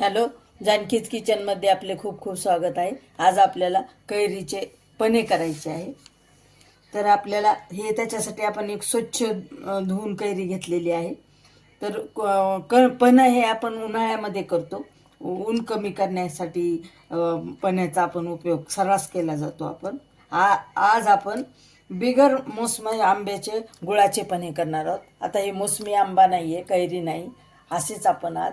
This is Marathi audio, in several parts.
हॅलो जानकीज किचनमध्ये आपले खूप खूप स्वागत आहे. आज आपल्याला कैरीचे पने करायचे आहे. तर आपल्याला हे त्याच्यासाठी आपण एक स्वच्छ धुवून कैरी घेतलेली आहे. तर क- क हे आपण उन्हाळ्यामध्ये करतो. ऊन कमी करण्यासाठी पण्याचा आपण उपयोग सर्रास केला जातो आपण. आ आज आपण बिगर मोसमी आंब्याचे गुळाचे पणे करणार आहोत. आता हे मोसमी आंबा नाही आहे कैरी नाही. असेच आपण आज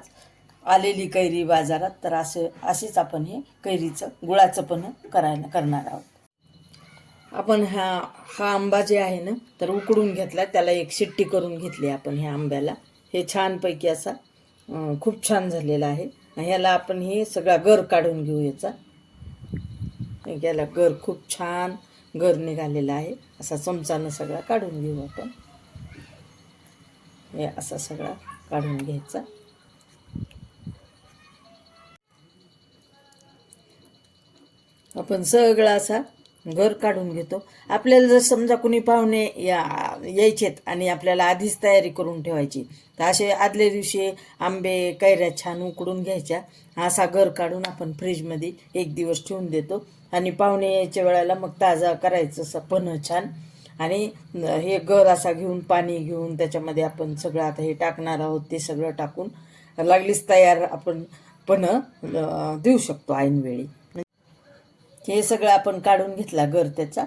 आलेली कैरी बाजारात तर असं असेच आपण हे कैरीचं गुळाचं पण करायला करणार आहोत. आपण हा हा आंबा जे आहे ना तर उकडून घेतला त्याला एक शिट्टी करून घेतली आपण ह्या आंब्याला. हे छानपैकी असा खूप छान झालेला आहे. ह्याला आपण हे सगळा गर काढून घेऊ याचा याला गर खूप छान गर निघालेला आहे. असा चमचानं सगळा काढून घेऊ आपण. हे असा सगळा काढून घ्यायचा. आपण सगळा असा घर काढून घेतो. आपल्याला जर समजा कुणी पाहुणे या यायचेत आणि आपल्याला आधीच तयारी करून ठेवायची तर असे आदल्या दिवशी आंबे कैऱ्या छान उकडून घ्यायच्या. असा घर काढून आपण फ्रीजमध्ये एक दिवस ठेवून देतो. आणि पाहुणे यायच्या वेळेला मग ताजा करायचं असं पण छान. आणि हे घर असा घेऊन पाणी घेऊन त्याच्यामध्ये आपण सगळं आता हे टाकणार आहोत ते सगळं टाकून लागलीच तयार आपण पण देऊ शकतो ऐनवेळी. हे सगळं आपण काढून घेतला गर त्याचा.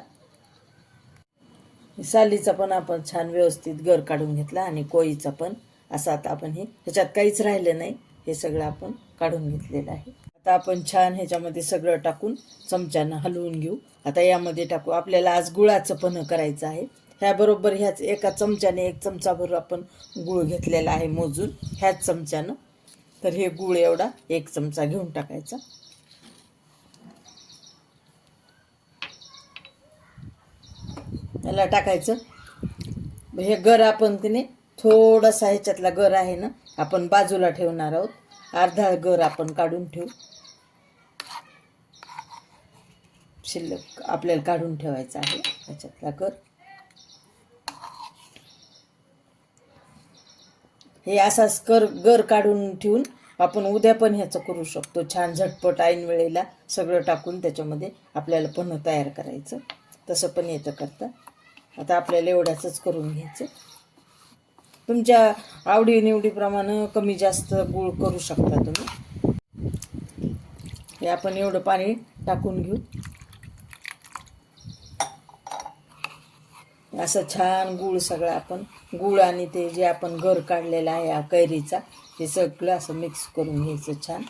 सालीचा पण आपण छान व्यवस्थित गर काढून घेतला आणि कोळीचा पण. असा आता आपण हे ह्याच्यात काहीच राहिलं नाही. हे सगळं आपण काढून घेतलेलं आहे. आता आपण छान ह्याच्यामध्ये सगळं टाकून चमच्यानं हलवून घेऊ. आता यामध्ये टाकू. आपल्याला आज गुळाचं पण करायचं आहे. ह्याबरोबर ह्याच एका चमच्याने एक चमचाभर आपण गुळ घेतलेला आहे मोजून. ह्याच चमच्यानं. तर हे गुळ एवढा एक चमचा घेऊन टाकायचा. याला टाकायचं. हे गर आपण तिने थोडासा ह्याच्यातला गर आहे ना आपण बाजूला ठेवणार आहोत. अर्धा गर आपण काढून ठेवू. शिल्लक आपल्याला काढून ठेवायचा आहे ह्याच्यातला गर. हे असाच कर गर काढून ठेवून आपण उद्या पण ह्याचं करू शकतो. छान झटपट ऐन वेळेला सगळं टाकून त्याच्यामध्ये आपल्याला पण तयार करायचं. तसं पण येतं करता. आता आपल्याला एवढ्याचंच करून घ्यायचं. तुमच्या आवडीनिवडीप्रमाणे कमी जास्त गूळ करू शकता तुम्ही. हे आपण एवढं पाणी टाकून घेऊ. असं छान गूळ सगळं आपण गूळ आणि ते जे आपण घर काढलेलं आहे कैरीचा ते सगळं असं मिक्स करून घ्यायचं छान.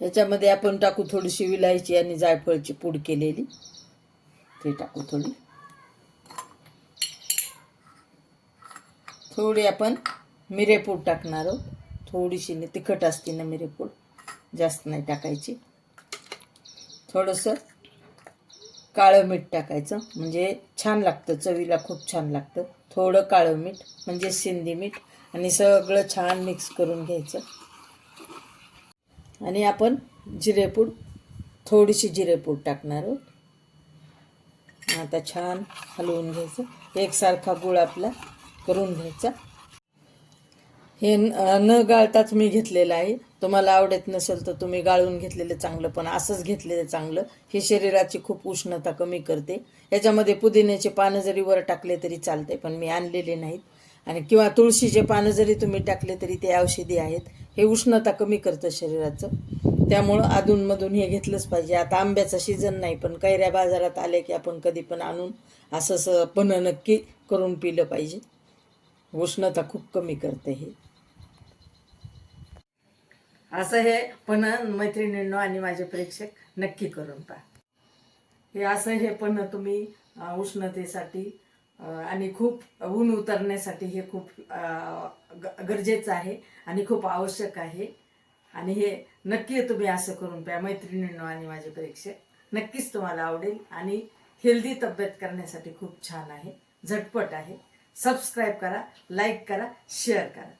याच्यामध्ये आपण टाकू थोडीशी विलायची आणि जायफळची पूड केलेली. ते टाकू थोडी. थोडी आपण मिरेपूड टाकणार आहोत. थोडीशी ना तिखट असते ना मिरेपूड जास्त नाही टाकायची. थोडंसं काळं मीठ टाकायचं. म्हणजे छान लागतं. चवीला खूप छान लागतं. थोडं काळं मीठ म्हणजे सिंधी मीठ आणि सगळं छान मिक्स करून घ्यायचं. आणि आपण जिरेपूड थोडीशी जिरेपूड टाकणार आहोत. आता छान हलवून घ्यायचं. एकसारखा गुळ आपला करून घ्यायचा. हे न गाळताच मी घेतलेलं आहे. तुम्हाला आवडत नसेल तर तुम्ही गाळून घेतलेलं चांगलं पण असंच घेतलेलं चांगलं. हे शरीराची खूप उष्णता कमी करते. याच्यामध्ये पुदिन्याचे पानं जरी वर टाकले तरी चालते पण मी आणलेले नाहीत. आणि किंवा तुळशीचे पानं जरी तुम्ही टाकले तरी ते औषधी आहेत. हे उष्णता कमी करतं शरीराचं. त्यामुळं अधूनमधून हे घेतलंच पाहिजे. आता आंब्याचा सीझन नाही पण कैऱ्या बाजारात आले की आपण कधी पण आणून असं असं पण नक्की करून पिलं पाहिजे. उष्णता खूप कमी करते हे. असं हे पण मैत्रिणींनो आणि माझे प्रेक्षक नक्की करून पहा. हे असं हे पण तुम्ही उष्णतेसाठी आणि खूप ऊन उतरण्यासाठी हे खूप गरजेचं आहे आणि खूप आवश्यक आहे. आणि हे नक्की तुम्ही असं करून प्या मैत्रिणींनो आणि माझे प्रेक्षक. नक्कीच तुम्हाला आवडेल आणि हेल्दी तब्येत करण्यासाठी खूप छान आहे झटपट आहे. सबस्क्राईब करा लाईक करा शेअर करा.